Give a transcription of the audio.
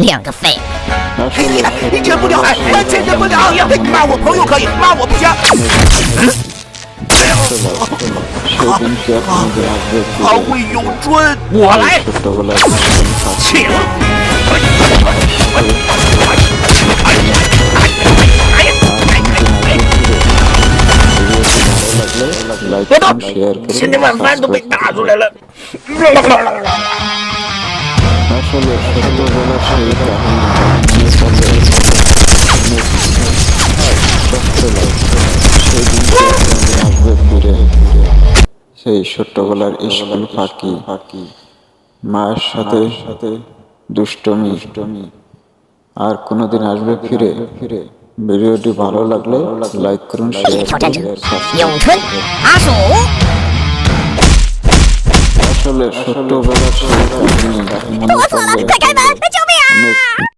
两个废。黑你的，你忍不了，哎，完全忍不了。骂我朋友可以，骂我不行。好会有春，我来，请。别动！现在晚饭都被打出来了。যে সেই ছোট্টবেলার স্কুল ফাঁকি। ফাঁকি মার সাথে সাথে দুষ্টমি। দুষ্টমি আর কোনোদিন আসবে ফিরে। ফিরে ভিডিওটি ভালো লাগলে লাইক করুন শেয়ার আসলে ছোট্টবেলার সেই কাহিনী। 快开门救命啊！